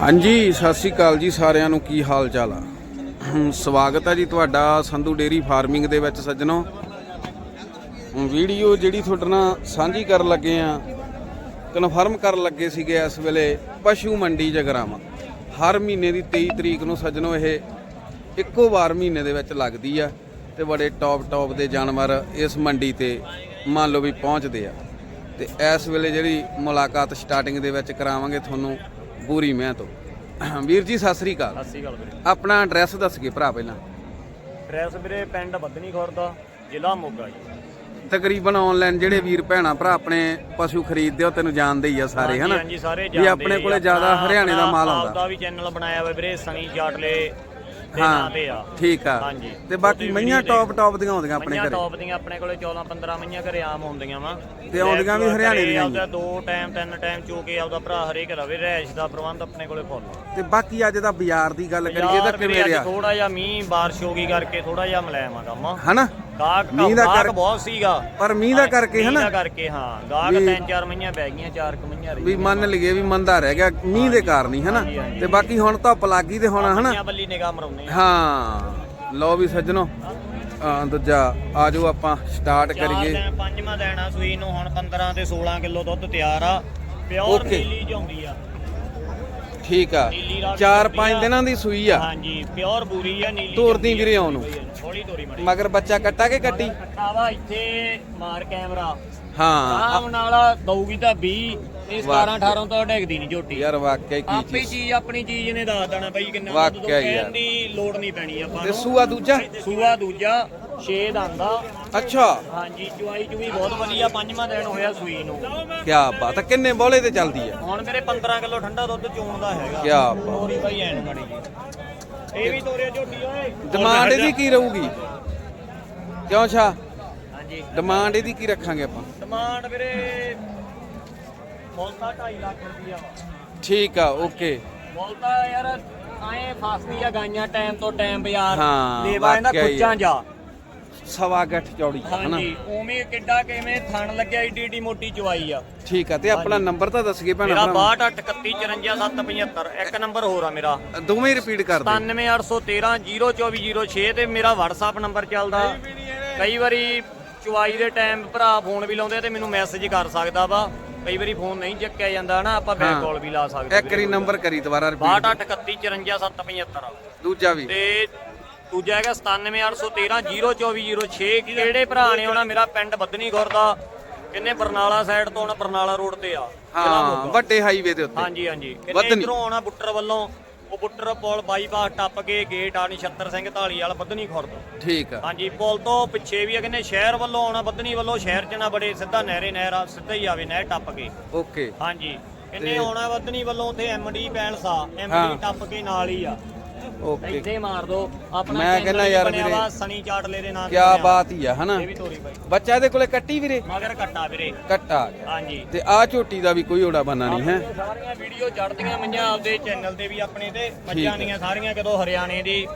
ਹਾਂਜੀ, ਸਤਿ ਸ੍ਰੀ ਅਕਾਲ ਜੀ ਸਾਰਿਆਂ ਨੂੰ, ਕੀ ਹਾਲ ਚਾਲ ਆ? ਸਵਾਗਤ ਆ ਜੀ ਤੁਹਾਡਾ ਸੰਧੂ ਡੇਰੀ ਫਾਰਮਿੰਗ ਦੇ ਵਿੱਚ ਸੱਜਣੋ। ਵੀਡੀਓ ਜਿਹੜੀ ਤੁਹਾਡੇ ਨਾਲ ਸਾਂਝੀ ਕਰਨ ਲੱਗੇ ਆ ਕਨਫਰਮ ਕਰਨ ਲੱਗੇ ਸੀਗੇ ਇਸ ਵੇਲੇ ਪਸ਼ੂ ਮੰਡੀ ਜਗਰਾਵਾਂ। ਹਰ ਮਹੀਨੇ ਦੀ 23 ਤਰੀਕ ਨੂੰ ਸੱਜਣੋ ਇਹ ਇੱਕੋ ਵਾਰ ਮਹੀਨੇ ਦੇ ਵਿੱਚ ਲੱਗਦੀ ਆ ਤੇ ਬੜੇ ਟੌਪ ਟੌਪ ਦੇ ਜਾਨਵਰ ਇਸ ਮੰਡੀ ਤੇ ਮੰਨ ਲਓ ਵੀ ਪਹੁੰਚਦੇ ਆ। ਤੇ ਇਸ ਵੇਲੇ ਜਿਹੜੀ ਮੁਲਾਕਾਤ ਸਟਾਰਟਿੰਗ ਦੇ ਵਿੱਚ ਕਰਾਵਾਂਗੇ ਤੁਹਾਨੂੰ ਬੂਰੀ ਮੈਂ ਤੋਂ। ਵੀਰ ਜੀ ਸਤਿ ਸ੍ਰੀ ਅਕਾਲ। ਸਤਿ ਸ਼੍ਰੀ ਅਕਾਲ ਵੀਰੇ। ਆਪਣਾ ਐਡਰੈਸ ਦੱਸ ਕੇ ਭਰਾ ਪਹਿਲਾਂ। ਐਡਰੈਸ ਵੀਰੇ ਪਿੰਡ ਬੱਦਨੀ ਖੁਰਦ ਜ਼ਿਲ੍ਹਾ ਮੋਗਾ ਜੀ। ਤਕਰੀਬਨ ਆਨਲਾਈਨ ਜਿਹੜੇ ਵੀਰ ਭੈਣਾ ਭਰਾ ਆਪਣੇ ਪਸ਼ੂ ਖਰੀਦਦੇ ਹੋ ਤੈਨੂੰ ਜਾਣਦੇ ਹੀ ਆ ਸਾਰੇ ਹਨਾ? ਹਾਂਜੀ ਸਾਰੇ ਵੀ ਆਪਣੇ। ਕੋਲੇ ਜ਼ਿਆਦਾ ਹਰਿਆਣੇ ਦਾ ਮਾਲ ਆਪਦਾ ਆਉਂਦਾ ਵੀ ਚੈਨਲ ਬਣਾਇਆ ਹੋਇਆ ਵੀਰੇ ਸਨੀ ਜਾਟਲੇ ਹਾਂ ਠੀਕ ਆ। ਹਾਂਜੀ। ਤੇ ਬਾਕੀ ਮਈਆਂ ਟੌਪ ਟੌਪ ਦੀਆਂ ਆਉਂਦੀਆਂ ਆਪਣੇ ਘਰੇ। ਟੌਪ ਦੀਆਂ ਆਪਣੇ ਕੋਲੇ 14 15 ਮਈਆਂ ਘਰੇ ਆਮ ਹੁੰਦੀਆਂ ਵਾ। ਤੇ ਆਉਂਦੀਆਂ ਵੀ ਹਰਿਆਣੇ ਦੀਆਂ ਹੀ। ਆਪਦਾ ਦੋ ਟਾਈਮ ਤਿੰਨ ਟਾਈਮ ਚੋ ਕੇ ਆਪਦਾ ਭਰਾ ਹਰੇਕ ਰਵੇ ਰਹਿਸ਼ ਦਾ ਪ੍ਰਬੰਧ ਆਪਣੇ ਕੋਲੇ ਫੁੱਲ ਤੇ ਬਾਕੀ ਅੱਜ ਦਾ ਬਾਜ਼ਾਰ ਦੀ ਗੱਲ ਕਰੀਏ ਤਾਂ ਕਿਵੇਂ ਰਿਹਾ? ਥੋੜਾ ਜਿਹਾ ਮੀਂਹ ਬਾਰਿਸ਼ ਹੋ ਗਈ ਕਰਕੇ ਥੋੜਾ ਜਿਹਾ ਮਲਾਇਮ ਆ ਕੰਮ। ਹਨਾ? ਗਾਹਕ ਮੀਂਹ ਦਾ ਗਾਹਕ ਕਰ- ਬਹੁਤ ਸੀਗਾ। ਪਰ ਮੀਂਹ ਦਾ ਕਰਕੇ ਮੀਂਹ ਹਨਾ? ਦਾ ਕਰਕੇ ਹਾਂ। ਗਾਹਕ ਵੀ- ਤਿੰਨ ਚਾਰ ਮਈਆਂ ਪੈ ਗਈਆਂ ਚਾਰ ਕੁ ਮਈਆਂ ਰਹੀ ਵੀ ਮੰਨ ਲਈਏ ਵੀ ਮੰਦਾ ਰਹਿ ਗਿਆ ਮੀਂਹ ਦੇ ਕਾਰਨ ਹੀ ਹਨਾ? ਹਾਂਜੀ, ਹਾਂਜੀ। ਤੇ ਬਾਕੀ ਹੁਣ ਧੁੱਪ ਲੱਗੀ ਤੇ ਹੁਣ ਹਨਾ? ਮਈਆਂ ਬੱਲੀ ਨਿਗਾਹ ਮਰਾਉਨੇ ਆ। ਹਾਂ। ਲਓ ਵੀ ਸੱਜਣੋ ਅਹ ਦੂਜਾ ਆਜੋ ਆਪਾਂ ਸਟਾਰਟ ਚਾਰ ਕਰੀਏ। ਦਿਨ ਪੰਜਵਾਂ ਦੇਣਾ ਸੂਈ ਨੂੰ ਹੁਣ 15 ਤੇ 16 ਕਿਲੋ ਦੁੱਧ ਤਿਆਰ ਆ। Pure Okay. ਨੀਲੀ ਆਉਂਦੀ ਆ। ਠੀਕ ਆ। ਨੀਲੀ ਰਾਵੀ 4-5 ਆ। ਦਿਨਾਂ ਦੀ ਸੂਈ ਆ। ਹਾਂਜੀ ਪਿਓਰ ਬੂਰੀ ਆ ਨੀਲੀ ਤੋਰਦੀ ਵੀਰੇ ਉਹਨੂੰ। ਥੋੜੀ ਤੋਰੀ ਮੜੀ। ਮਗਰ ਬੱਚਾ ਕੱਟਾ ਕੇ ਕੱਟੀ? ਕੱਟਾ ਵਾ ਇੱਥੇ ਮਾਰ ਕੈਮਰਾ। ਹਾਂ। ਆਰਾਮ ਨਾਲ ਦਊਗੀ ਤਾਂ 20 ਇਹ 17 18 ਤੋਂ ਡੇਗਦੀ ਨਹੀਂ ਝੋਟੀ। ਯਾਰ ਵਾਕਿਆ ਕੀ ਆਪੇ ਚੀਜ਼। ਚੀਜ਼ ਆਪਣੀ ਚੀਜ਼ ਨੇ ਦੱਸ ਦੇਣਾ ਬਈ ਕਿੰਨਾ। ਵਾਕਿਆ ਯਾਰ। ਕਹਿਣ ਦੀ ਲੋੜ ਨਹੀਂ ਪੈਣੀ ਆਪਾਂ ਤੇ ਨੂੰ। ਸੂਆ ਦੂਜਾ? ਸੂਆ ਦੂਜਾ। ਛੇ ਦੰਦਾ ਅੱਛਾ। ਹਾਂਜੀ ਚੁਆਈ ਚੁਈ ਬਹੁਤ ਵਧੀਆ ਪੰਜਵਾਂ ਦਿਨ ਹੋਇਆ ਸੂਈ ਨੂੰ। ਕੀ ਬਾਤ ਆ ਕਿੰਨੇ ਬੋਲੇ ਤੇ ਚੱਲਦੀ ਆ? ਹੁਣ ਮੇਰੇ 15 ਕਿਲੋ ਠੰਡਾ ਦੁੱਧ ਚੋਣ ਦਾ ਹੈਗਾ। ਕਿਆ ਬਾਤ। ਤੋਰੀ ਭਾਈ ਐਨ ਮੜੀ ਜੀ। ਇਹ ਵੀ ਤੋਰੇ ਝੋਟੀ ਓਏ। ਡਿਮਾਂਡ ਇਹਦੀ ਕੀ ਰਹੂਗੀ? ਕਿਉਂ ਛਾ ਹਾਂਜੀ। ਡਿਮਾਂਡ ਇਹਦੀ ਕੀ ਰੱਖਾਂਗੇ ਆਪਾਂ? ਡਿਮਾਂਡ ਵੀਰੇ ਮੁੱਲ ਤਾਂ 2.5 ਲੱਖ ਰੁਪਈਆ ਵਾ। ਠੀਕ ਆ ਓਕੇ। ਮੁੱਲ ਤਾਂ ਯਾਰ ਆਏ ਫਸਦੀ ਆ ਗਾਈਆਂ ਟਾਈਮ ਤੋਂ ਟਾਈਮ ਬਾਜ਼ਾਰ। ਹਾਂ, ਲੇਵਾ ਵਾਕਿਆ ਹੀ ਕੁੱਚਾਂ ਜਾ। ਸਵਾ ਗੱਠ ਚੌੜੀ ਹਨਾ? ਹਾਂਜੀ ਉਵੇਂ ਕਿੱਡਾ ਕਿਵੇਂ ਥਣ ਲੱਗਿਆ ਏਡੀ ਏਡੀ ਮੋਟੀ ਚਵਾਈ ਆ। ਠੀਕ ਆ ਤੇ ਆਪਣਾ ਨੰਬਰ ਤਾਂ ਦੱਸ ਗਏ ਭੈਣਾ ਮੇਰਾ ਭਰਾਵਾਂ। 6231547775 ਇੱਕ ਨੰਬਰ ਹੋਰ ਆ ਮੇਰਾ। ਦੋਵੇਂ ਰਿਪੀਟ ਕਰ ਦੇ 9781302406 ਤੇ ਮੇਰਾ WhatsApp ਨੰਬਰ ਚੱਲਦਾ। ਕਈ ਵਾਰੀ ਚੁਆਈ ਦੇ ਟਾਈਮ ਭਰਾ ਫੋਨ ਵੀ ਲਾਉਂਦੇ ਆ ਤੇ ਮੈਨੂੰ ਮੈਸੇਜ ਕਰ ਸਕਦਾ ਵਾ। ਕਈ ਵਾਰੀ ਫੋਨ ਨਹੀਂ ਚੱਕਿਆ ਜਾਂਦਾ ਨਾ ਆਪਾਂ ਬੈਕ। ਕਾਲ ਵੀ ਲਾ ਸਕਦੇ ਇੱਕ ਵਾਰੀ ਨੰਬਰ ਕਰੀ ਦੁਬਾਰਾ ਰਿਪੀਟ 6231547775 ਦੂਜਾ ਵੀ। ਤੇ ਦੂਜਾ ਹੈਗਾ 9781302406 ਕਿਹੜੇ ਭਰਾ ਨੇ ਆਉਣਾ ਮੇਰਾ ਪਿੰਡ ਬੱਦਨੀ ਗੁਰਦਾ ਕਿੰਨੇ? ਬਰਨਾਲਾ ਸਾਈਡ ਤੋਂ ਆਉਣਾ ਬਰਨਾਲਾ ਰੋਡ ਤੇ ਆ। ਹਾਂ। ਵੱਡੇ ਹਾਈਵੇ ਦੇ ਉੱਤੇ। ਹਾਂਜੀ ਹਾਂਜੀ। ਕਿੰਨੇ। ਇਧਰੋਂ ਆਉਣਾ ਬੁੱਟਰ ਵੱਲੋਂ? ਉਹ ਬੁੱਟਰ ਪੁਲ ਬਾਈਪਾਸ ਟੱਪ ਕੇ ਗੇਟ ਆ ਨਛੱਤਰ ਸਿੰਘ ਢਾਲੀ ਵਾਲਾ ਬੱਦਨੀ ਖੁਰਦ ਠੀਕ ਆ। ਹਾਂਜੀ ਪੁਲ ਤੋਂ ਪਿੱਛੇ ਵੀ ਆ ਕਹਿੰਦੇ ਸ਼ਹਿਰ ਵੱਲੋਂ ਆਉਣਾ ਬੱਦਨੀ ਵੱਲੋਂ ਸ਼ਹਿਰ ਚ ਨਾ ਬੜੇ ਸਿੱਧਾ ਨਹਿਰੇ ਨਹਿਰ ਆ ਸਿੱਧਾ ਹੀ ਆਵੇ ਨਹਿਰ ਟੱਪ ਕੇ। ਓਕੇ। ਹਾਂਜੀ। ਕਿੰਨੇ ਆਉਣਾ ਬੱਦਨੀ ਵੱਲੋਂ? ਉੱਥੇ ਐਮਡੀ ਪੈਲਸ ਆ। ਐਮਡੀ ਟੱਪ ਕੇ ਨਾਲ ਹੀ ਆ। ਓਕੇ। ਇੱਥੇ ਮਾਰ ਦੋ। ਆਪਣਾ ਮੈਂ channel ਕਹਿੰਦਾ ਵੀ ਯਾਰ ਬਣਿਆ ਵੀਰੇ, ਵਾ, ਸਨੀ ਚਾਟਲੇ ਦੇ ਨਾਂ ਤੇ ਕੀ ਬਣਿਆ ਬਾਤ ਹੀ ਆ ਹਨਾ? ਇਹ ਵੀ ਤੋਰੀ ਬਾਈ। ਬੱਚਾ ਇਹਦੇ ਕੋਲੇ ਕੱਟੀ ਵੀਰੇ? ਮਗਰ ਕੱਟਾ ਵੀਰੇ। ਕੱਟਾ ਆ ਗਿਆ। ਹਾਂਜੀ। ਤੇ ਆ ਝੋਟੀ ਦਾ ਵੀ ਕੋਈ ਓੜਾ ਬੰਨਾ ਨਹੀਂ ਹੈ? ਸਾਰੀਆਂ ਵੀਡੀਓ ਚੜਦੀਆਂ ਮਈਆਂ ਆਪਦੇ ਚੈਨਲ ਤੇ ਵੀ ਆਪਣੇ ਤੇ। ਮੱਝਾਂ। ਦੀਆਂ ਸਾਰੀਆਂ ਕਦੋਂ ਹਰਿਆਣੇ ਦੀ।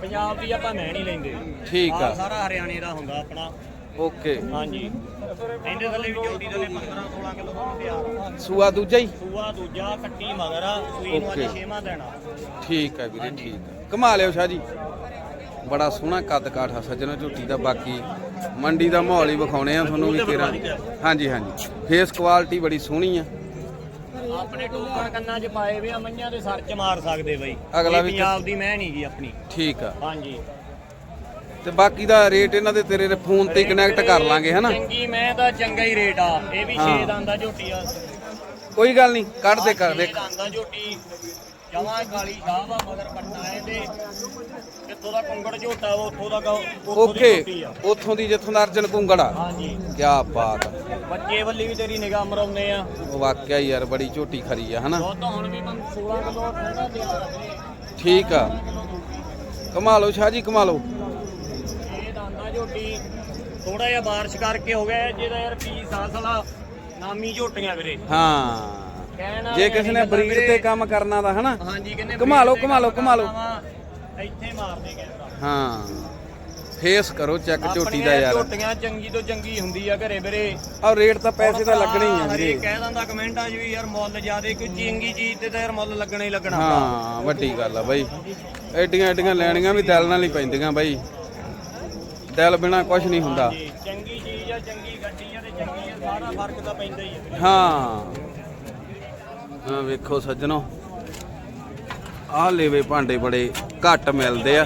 ਪੰਜਾਬ ਦੀ ਆਪਾਂ ਮੈਂ ਨਹੀਂ ਲੈਂਦੇ। ਠੀਕ ਆ। ਆਹ ਸਾਰਾ ਹਰਿਆਣੇ ਦਾ ਹੁੰਦਾ ਆਪਣਾ। ਓਕੇ। ਹਾਂਜੀ। ਇਹਦੇ ਥੱਲੇ ਵੀ ਝੋਟੀ ਥੱਲੇ 15 16 ਕਿਲੋ ਦੁੱਧ ਤਿਆਰ ਆ। ਸੂਆ ਦੂਜਾ ਹੀ? ਸੂਆ ਦੂਜਾ ਕੱਟੀ ਮਗਰ ਆ ਸੂਈ ਨੂੰ ਅੱਜ Okay. ਛੇਵਾਂ ਦੇਣਾ। ਠੀਕ ਆ ਵੀਰੇ ਠੀਕ ਕਮਾ ਲਿਓ ਸ਼ਾਹ ਜੀ। ਬੜਾ ਸੋਹਣਾ ਕੱਦ ਕਾਠ ਸੱਜਣਾ ਝੋਟੀ ਦਾ ਬਾਕੀ ਮੰਡੀ ਦਾ ਮਾਹੌਲ ਹੀ ਵਿਖਾਉਣੇ ਆ ਤੁਹਾਨੂੰ ਵੀ ਤੇਰਾ ਹਾਂਜੀ ਹਾਂਜੀ। ਫੇਸ ਕੁਆਲਿਟੀ ਬੜੀ ਸੋਹਣੀ ਆ। ਆਪਣੇ ਟੋਕਣ ਕੰਨਾਂ 'ਚ ਪਾਏ ਵੇ ਆ ਮਈਆਂ ਦੇ ਸਰ 'ਚ ਮਾਰ ਸਕਦੇ ਬਈ। ਅਗਲਾ ਇਹ ਵੀ ਪੰਜਾਬ ਦੀ ਮੈਂ ਨਹੀਂ ਗਈ ਆਪਣੀ। ਠੀਕ ਆ। ਹਾਂਜੀ। ਤੇ ਬਾਕੀ ਦਾ ਰੇਟ ਇਹਨਾਂ ਦੇ ਤੇਰੇ ਫੋਨ ਤੇ ਕਨੈਕਟ ਕਰ ਲਾਂਗੇ ਹਨਾ? ਚੰਗੀ ਮੈਂ ਤਾਂ ਚੰਗਾ ਹੀ ਰੇਟ ਆ। ਇਹ ਵੀ ਹਾਂ। 6 ਦੰਦਾ ਝੋਟੀ ਆ ਕੋਈ ਗੱਲ ਨਹੀਂ ਕੱਢ ਦੇ ਕਰ ਦੇ। ਦੰਦਾਂ ਝੋਟੀ। ਜਮਾਂ ਕਾਲੀ ਸ਼ਾਹ ਵਾ ਮਗਰ ਪੱਟਾ ਹੈ ਤੇ ਕਿੱਥੋਂ ਦਾ ਕੰਗੜ ਝੋਟਾ ਵਾ ਉੱਥੋਂ ਦਾ ਓਕੇ ਆ। ਉਥੋਂ ਦੀ ਜਿੱਥੋਂ ਦਾ ਅਰਜਨ ਕੁੰਗੜਾ ਹਾਂਜੀ। ਕੀ ਬਾਤ ਆ। ਬੱਚੇ ਵੱਲੀ ਵੀ ਤੇਰੀ ਨਿਗਾਹ ਮਰਾਉਂਦੇ ਆ। ਉਹ ਵਾਕਿਆ ਯਾਰ ਬੜੀ ਝੋਟੀ ਖਰੀ ਆ ਹਨਾ? ਦੁੱਧ ਹੁਣ ਵੀ ਮੈਂ 16 ਕਿਲੋ ਠੰਡਾ ਆ। ਠੀਕ ਆ। ਕਮਾ ਲਓ ਸ਼ਾਹ ਜੀ ਕਮਾ ਲਓ ਇਹ ਦੰਦਾ ਝੋਟੀ ਥੋੜਾ ਜਿਹਾ ਬਾਰਿਸ਼ ਕਰਕੇ ਹੋ ਗਿਆ ਜਿਹਦਾ ਯਾਰ ਪੀਸ ਆਸਲਾ ਨਾਮੀ ਝੋਟੀਆਂ ਵੀਰੇ। ਹਾਂ। ਕਹਿਣ ਜੇ ਕਿਸੇ ਨੇ ਬਰੀਡ। ਤੇ ਕੰਮ ਕਰਨਾ ਦਾ ਹਨਾ। ਹਾਂਜੀ ਕਹਿੰਦੇ ਘੁਮਾ ਲਓ, ਤੇ ਘੁਮਾ ਲਓ, ਘੁਮਾ ਲਓ। ਇੱਥੇ ਮਾਰਦੇ ਕੈਮਰਾ ਹਾਂ। ਫੇਸ ਕਰੋ ਚੈੱਕ ਝੋਟੀ ਦਾ ਯਾਰ। ਝੋਟੀਆਂ ਚੰਗੀ ਤੋਂ ਚੰਗੀ ਹੁੰਦੀ ਆ ਘਰੇ ਵੀਰੇ। ਆ ਰੇਟ ਤਾਂ ਪੈਸੇ ਤਾਂ ਲੱਗਣੇ ਹੀ ਆ ਵੀਰੇ। ਕਹਿ ਦਿੰਦਾ ਕਮੈਂਟਾਂ 'ਚ ਵੀ ਯਾਰ ਮੁੱਲ ਜ਼ਿਆਦੇ ਕੋਈ ਚੰਗੀ ਚੀਜ਼ ਤੇ ਤਾਂ ਯਾਰ ਮੁੱਲ ਲੱਗਣਾ ਹੀ ਲੱਗਣਾ ਹਾਂ ਵੱਡੀ ਗੱਲ ਆ ਬਾਈ। ਐਡੀਆਂ ਐਡੀਆਂ ਲੈਣੀਆਂ ਵੀ ਦਿਲ ਨਾਲ ਹੀ ਪੈਂਦੀਆਂ ਬਾਈ। ਦਿਲ ਬਿਨਾ ਕੁਝ ਨਹੀਂ ਹੁੰਦਾ। ਜੀ ਚੰਗੀ ਚੀਜ਼ ਆ ਚੰਗੀ ਗੱਡੀ ਆ ਤੇ ਚੰਗੀ ਆ ਸਾਰਾ ਫ਼ਰਕ ਤਾਂ ਪੈਂਦਾ ਹੀ ਆ। ਹਾਂ। ਆ ਵੇਖੋ ਸੱਜਣੋ। ਆਹ ਲੇਵੇ ਭਾਂਡੇ ਬੜੇ ਘੱਟ ਮਿਲਦੇ ਆ।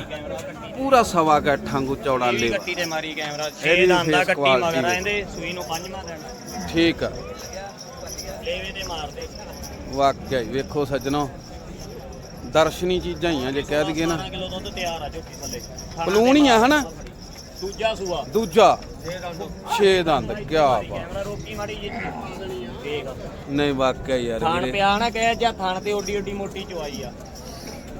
ਪੂਰਾ ਸਵਾ ਗੱਠਾਂ ਗੁ ਚੌੜਾ ਲੇਵਾ। ਗੱਟੀ ਤੇ ਮਾਰੀ ਕੈਮਰਾ ਇਹਦੀ 6 ਦੰਦਾ face ਗੱਟੀ ਮਗਰ। ਆਂਦੇ ਸੂਈ ਨੂੰ ਪੰਜਵਾਂ ਦੇਣਾ। ਠੀਕ ਆ। ਲੇਵੇ ਤੇ ਮਾਰਦੇ। ਵਾਕਿਆ ਹੀ ਵੇਖੋ ਸੱਜਣੋ। ਦਰਸ਼ਨੀ ਚੀਜ਼ਾਂ ਹੀ ਆ ਜੇ ਕਹਿ ਦਈਏ ਨਾ। 12 ਕਿਲੋ ਦੁੱਧ ਤਿਆਰ ਆ ਝੋਟੀ ਥੱਲੇ। ਪਲੂਣ ਹੀ ਆ ਹਨਾ? ਦੂਜਾ ਸੂਆ। ਦੂਜਾ। ਫੇਰ ਦੱਸੋ 6 ਦੰਦ ਕੀ ਬਾਤ। ਕੈਮਰਾ ਰੋਕੀ ਮਾੜੀ ਜੀ ਦੇਖ ਨਹੀਂ ਵਾਕਿਆ ਯਾਰ ਥਾਣ ਵੀਰੇ। ਪਿਆ ਨਾ ਕਹਿ ਜਾਂ ਥਾਣ ਤੇ ਓਡੀ ਓਡੀ ਮੋਟੀ ਚਵਾਈ ਆ।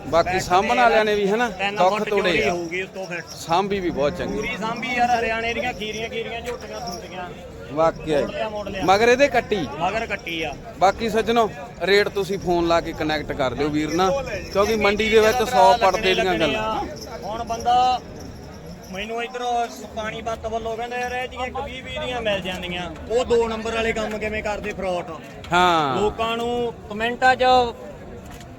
ਬਾਕੀ ਸਾਂਭਣ ਵਾਲਿਆਂ ਨੇ ਵੀ ਹਨਾ? ਤਿੰਨ ਦੁੱਖ ਫੁੱਟ ਤੋੜੇ ਚੌੜੀ ਆ। ਹੋਊਗੀ ਉਤੋਂ ਫਿਰ। ਸਾਂਭੀ ਵੀ ਬਹੁਤ ਚੰਗੀ। ਪੂਰੀ ਸਾਂਭੀ ਯਾਰ ਹਰਿਆਣੇ ਦੀਆਂ ਖੀਰੀਆਂ ਖੀਰੀਆਂ ਝੋਟੀਆਂ ਸੁੰਦੀਆਂ ਵਾਕਿਆ ਮੋੜ ਲਿਆ ਲਿਆ ਮਗਰ ਇਹਦੇ ਕੱਟੀ? ਮਗਰ ਕੱਟੀ ਆ। ਬਾਕੀ ਸੱਜਣੋ ਰੇਟ ਤੁਸੀਂ ਫੋਨ ਲਾ ਕੇ ਕਨੈਕਟ ਕਰ ਲਿਓ ਵੀਰ ਨਾਲ ਕਿਉਂਕਿ ਮੰਡੀ ਦੇ ਵਿੱਚ 100 ਪੜਦੇ ਦੀਆਂ ਗੱਲਾਂ। ਹੁਣ ਬੰਦਾ ਮੈਨੂੰ ਇਧਰੋਂ ਪਾਣੀ ਬੱਤ ਵੱਲੋਂ ਕਹਿੰਦੇ ਯਾਰ ਇਹ ਜੀਆਂ 20 20 ਦੀਆਂ ਮਿਲ ਜਾਂਦੀਆਂ। ਉਹ ਦੋ ਨੰਬਰ ਵਾਲੇ ਕੰਮ ਕਿਵੇਂ ਕਰਦੇ ਫਰਾਡ? ਹਾਂ। ਲੋਕਾਂ ਨੂੰ ਕਮੈਂਟਾਂ 'ਚ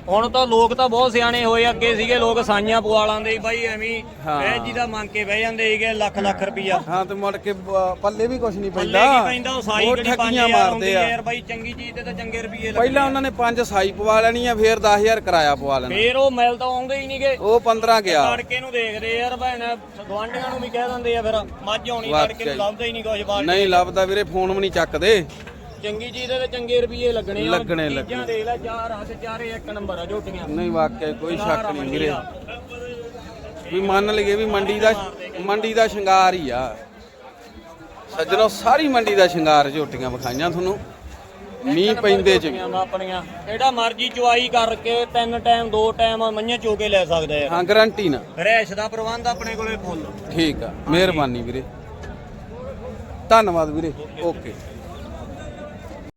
ਹੁਣ ਤਾਂ ਲੋਕ ਤਾਂ ਬਹੁਤ ਸਿਆਣੇ ਹੋਏ ਅੱਗੇ ਸੀਗੇ ਲੋਕ ਸਾਈਆਂ ਪਵਾ ਲਾਂਦੇ ਸੀ ਬਾਈ ਐਵੇਂ ਹਾਂ। ਇਹ ਜੀ ਦਾ ਮੰਗ ਕੇ ਬਹਿ ਜਾਂਦੇ ਸੀਗੇ ਲੱਖ ਲੱਖ ਰੁਪਈਆ। ਹਾਂ ਤੇ ਮੁੜ ਕੇ ਬ- ਪੱਲੇ ਵੀ ਕੁਝ ਨਹੀਂ ਪੱਲੇ ਪੈਂਦਾ ਕੀ ਪੈਂਦਾ ਉਹ ਸਾਈ ਉਹ ਕਿਹੜੀ ਠੱਗੀਆਂ 5000 ਮਾਰਦੇ ਹੁੰਦੀ ਆ। ਯਾਰ ਬਾਈ ਚੰਗੀ ਚੀਜ਼ ਤੇ ਤਾਂ ਚੰਗੇ ਰੁਪਈਏ ਪਹਿਲਾਂ ਉਹਨਾਂ ਨੇ ਪੰਜ ਸਾਈ ਪਵਾ ਲੈਣੀ ਆ ਫੇਰ 10000 ਕਿਰਾਇਆ ਪਵਾ ਲੈਣਾ। ਫੇਰ ਉਹ ਮੈਲ ਤਾਂ ਆਉਂਦੇ ਹੀ ਨਹੀਂਗੇ। ਉਹ 15 ਗਿਆ। ਤੜਕੇ ਨੂੰ ਦੇਖਦੇ ਯਾਰ ਭੈਣ ਗਵਾਂਢੀਆਂ ਨੂੰ ਵੀ ਕਹਿ ਦਿੰਦੇ ਆ ਫਿਰ ਮੱਝ ਆਉਣੀ ਵਾਕਿਆ ਤੜਕੇ ਨੂੰ ਹੀ। ਲੱਭਦਾ ਹੀ ਨਹੀਂ ਕੁਝ ਬਾਹਰ। ਨਹੀਂ ਲੱਭਦਾ ਵੀਰੇ ਫੋਨ ਵੀ ਨਹੀਂ ਚੱਕਦੇ। ਚੰਗੀ ਚੀਜ਼ ਦੇ ਚੰਗੇ ਰੁਪਈਏ ਲੱਗਣੇ ਆ। ਲੱਗਣੇ, ਚੀਜ਼ਾਂ ਲੱਗਣੇ। ਦੇਖ ਲੈ ਚਾਰ ਹੱਥ ਚਾਰੇ ਇੱਕ ਨੰਬਰ ਆ ਝੋਟੀਆਂ। ਨਹੀਂ ਵਾਕਿਆ ਕੋਈ ਸ਼ੱਕ ਨਹੀਂ ਵੀਰੇ। ਵੀ ਮੰਨ ਲਈਏ ਵੀ ਮੰਡੀ ਦਾ ਮੰਡੀ ਦਾ ਸ਼ਿੰਗਾਰ ਹੀ ਆ। ਸੱਜਣੋ ਸਾਰੀ ਮੰਡੀ ਦਾ ਸ਼ਿੰਗਾਰ ਝੋਟੀਆਂ ਵਿਖਾਈਆਂ ਤੁਹਾਨੂੰ। ਮੀਂਹ ਪੈਂਦੇ ਚ। ਆਪਣੀਆਂ ਜਿਹੜਾ ਮਰਜ਼ੀ ਚੁਆਈ ਕਰਕੇ ਤਿੰਨ ਟਾਈਮ ਦੋ ਟਾਈਮ ਮੰਝਾਂ ਚੋ ਕੇ ਲੈ ਸਕਦੇ ਆ। ਹਾਂ ਗਰੰਟੀ ਨਾ। ਰਹਿਸ਼ ਦਾ ਪ੍ਰਬੰਧ ਆਪਣੇ ਕੋਲੇ ਫੁੱਲ। ਠੀਕ ਆ ਮਿਹਰਬਾਨੀ ਵੀਰੇ। ਧੰਨਵਾਦ ਵੀਰੇ। ਓਕੇ।